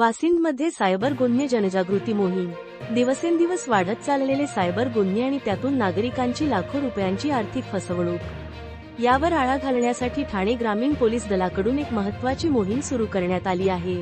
वासिंदमध्ये cyber गुन्हे जनजागृती मोहीम. दिवसेंदिवस वाढत चाललेले सायबर गुन्हे आणि त्यातून नागरिकांची लाखो रुपयांची आर्थिक फसवणूक. यावर आळा घालण्यासाठी ठाणे ग्रामीण पोलीस दलाकडून एक महत्वाची मोहीम सुरू करण्यात आली आहे.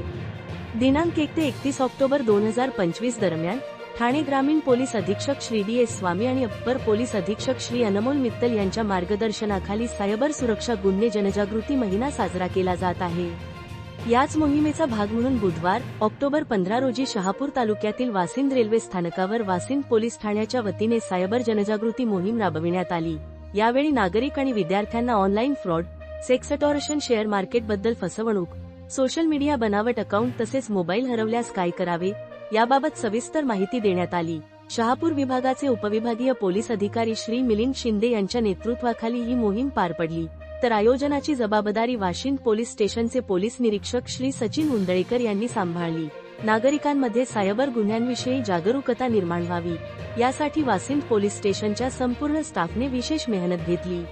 दिनांक एक ते एकतीस ऑक्टोबर दोन हजार पंचवीस दरम्यान ठाणे ग्रामीण पोलीस अधीक्षक श्री डी एस स्वामी आणि अप्पर पोलीस अधीक्षक श्री अनमोल मित्तल यांच्या मार्गदर्शनाखाली सायबर सुरक्षा गुन्हे जनजागृती महिना साजरा केला जात आहे. याच मोहिमेचा भाग म्हणून बुधवार ऑक्टोबर पंधरा रोजी शहापूर तालुक्यातील वासिंद रेल्वे स्थानकावर वासिंद पोलीस ठाण्याच्या वतीने सायबर जनजागृती मोहीम राबविण्यात आली. यावेळी नागरिक आणि विद्यार्थ्यांना ऑनलाईन फ्रॉड सेक्सटॉर्शन शेअर मार्केटबद्दल फसवणूक सोशल मीडिया बनावट अकाउंट तसेच मोबाईल हरवल्यास काय करावे याबाबत सविस्तर माहिती देण्यात आली. शहापूर विभागाचे उपविभागीय पोलीस अधिकारी श्री मिलिंद शिंदे यांच्या नेतृत्वाखाली ही मोहीम पार पडली. तर आयोजनाची जबाबदारी वाशिंद पोलीस स्टेशनचे पोलीस निरीक्षक श्री सचिन उंदळेकर यांनी सांभाळली. नागरिकांमध्ये सायबर गुन्ह्यांविषयी जागरूकता निर्माण व्हावी. यासाठी वासिंद पोलीस स्टेशनच्या संपूर्ण स्टाफने विशेष मेहनत घेतली.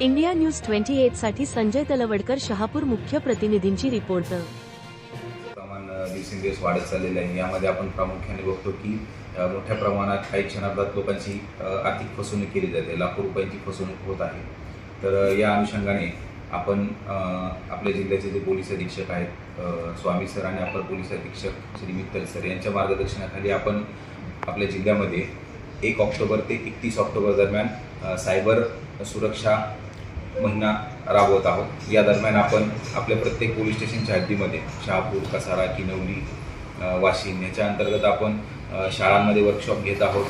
इंडिया न्यूज ट्वेंटी एटसाठी संजय तलवडकर शहापूर मुख्य प्रतिनिधींची रिपोर्ट. प्रमाण दिवसेंदिवस वाढत चाललेलं आहे. यामध्ये आपण प्रामुख्याने बघतो की मोठ्या प्रमाणात काही क्षणार्धात लोकांची आर्थिक फसवणूक केली जाते. लाखो रुपयांची फसवणूक होत आहे. तर या अनुषंगाने आपण आपल्या जिल्ह्याचे जे पोलीस अधीक्षक आहेत स्वामी सर आणि अपर पोलीस अधीक्षक श्री मित्तल सर यांच्या मार्गदर्शनाखाली आपण आपल्या जिल्ह्यामध्ये एक ऑक्टोबर ते एकतीस ऑक्टोबर दरम्यान सायबर सुरक्षा महिना राबवत आहोत. या दरम्यान आपण आपल्या प्रत्येक पोलीस स्टेशनच्या हद्दीमध्ये शहापूर कसारा किनवली वाशिम याच्या अंतर्गत आपण शाळांमध्ये वर्कशॉप घेत आहोत.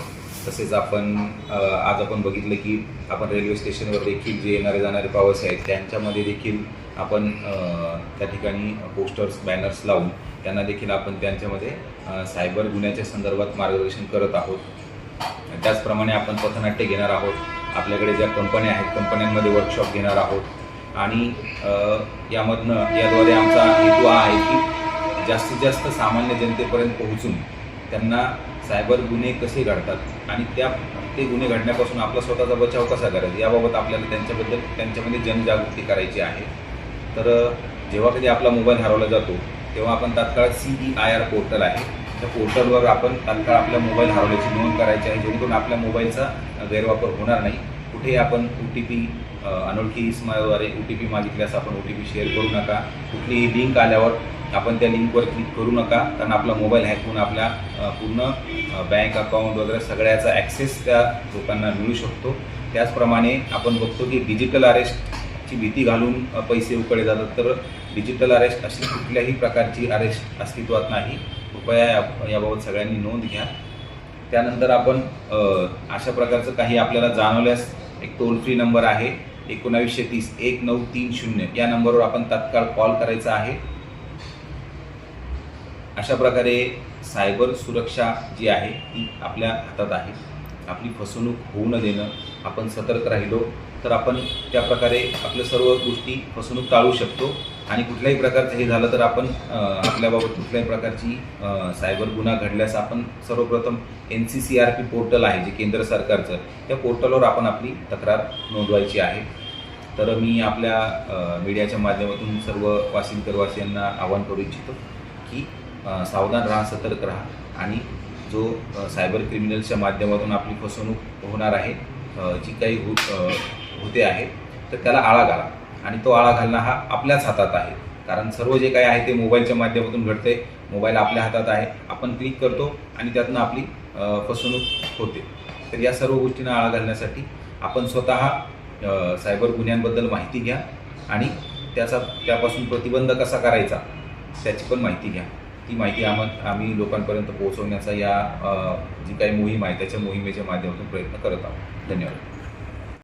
तसेच आपण आज आपण बघितलं की आपण रेल्वे स्टेशनवर देखील जे येणारे जाणारे प्रवासी आहेत त्यांच्यामध्ये देखील आपण त्या ठिकाणी पोस्टर्स बॅनर्स लावून त्यांना देखील आपण त्यांच्यामध्ये सायबर गुन्ह्याच्या संदर्भात मार्गदर्शन करत आहोत. त्याचप्रमाणे आपण पथनाट्य घेणार आहोत. आपल्याकडे ज्या कंपन्या आहेत कंपन्यांमध्ये वर्कशॉप घेणार आहोत. आणि यामधनं याद्वारे आमचा हेतू हा आहे की जास्तीत जास्त सामान्य जनतेपर्यंत पोहोचून त्यांना सायबर गुन्हे कसे घडतात आणि त्या ते गुन्हे घडण्यापासून आपला स्वतःचा बचाव कसा करायचा? याबाबत आपल्याला त्यांच्याबद्दल त्यांच्यामध्ये जनजागृती करायची आहे. तर जेव्हा कधी आपला मोबाईल हरवला जातो तेव्हा आपण तात्काळ C E I R portal आहे. त्या पोर्टलवर आपण तात्काळ आपल्या मोबाईल हरवल्याची नोंद करायची आहे जेणेकरून आपल्या मोबाईलचा गैरवापर होणार नाही. कुठेही आपण ओ टी पी अनोळखी इस्माद्वारे ओ टी पी मागितल्यास आपण ओ टी पी शेअर करू नका. कुठलीही लिंक आल्यावर आपण त्या लिंकवर क्लिक करू नका. कारण आपला मोबाईल हॅक होऊन आपल्या पूर्ण बँक अकाउंट वगैरे सगळ्याचा ॲक्सेस त्या लोकांना मिळू शकतो. त्याचप्रमाणे आपण बघतो की डिजिटल अरेस्टची भीती घालून पैसे उकडे जातात. तर डिजिटल अरेस्ट अशी कुठल्याही प्रकारची अरेस्ट अस्तित्वात नाही. कृपया याबाबत सगळ्यांनी नोंद घ्या. त्यानंतर आपण अशा प्रकारचं काही आपल्याला जाणवल्यास एक टोल फ्री नंबर आहे. एकोणावीसशे तीस एक नऊ तीन शून्य. या नंबरवर आपण तात्काळ कॉल करायचा आहे. अशा प्रकारे सायबर सुरक्षा जी आहे ती आपल्या हातात आहे. आपली फसवणूक होऊ न देणं आपण सतर्क राहिलो तर आपण त्या प्रकारे आपल्या सर्व गोष्टी फसवणूक टाळू शकतो. आणि कुठल्याही प्रकारचं हे झालं तर आपण आपल्याबाबत कुठल्याही प्रकारची सायबर गुन्हा घडल्यास आपण सर्वप्रथम N C C R P portal आहे जे केंद्र सरकारचं त्या पोर्टलवर आपण आपली तक्रार नोंदवायची आहे. तर मी आपल्या मीडियाच्या माध्यमातून सर्व वासिंदकरवासियांना आवाहन करू इच्छितो की सावधान राहा सतर्क राहा. आणि जो सायबर क्रिमिनलच्या माध्यमातून आपली फसवणूक होणार आहे जी काही हो होते आहे तर त्याला आळा घाला. आणि तो आळा घालणं हा आपल्याच हातात आहे. कारण सर्व जे काही आहे ते मोबाईलच्या माध्यमातून घडते मोबाईल आपल्या हातात आहे. आपण क्लिक करतो आणि त्यातनं आपली फसवणूक होते. तर या सर्व गोष्टींना आळा घालण्यासाठी आपण स्वतः सायबर गुन्ह्यांबद्दल माहिती घ्या आणि त्याचा त्यापासून प्रतिबंध कसा करायचा त्याची पण माहिती घ्या. ती माहिती आम आम्ही लोकांपर्यंत पोहोचवण्याचा या जी काही मोहीम आहे त्याच्या मोहिमेच्या माध्यमातून प्रयत्न करत आहोत. धन्यवाद.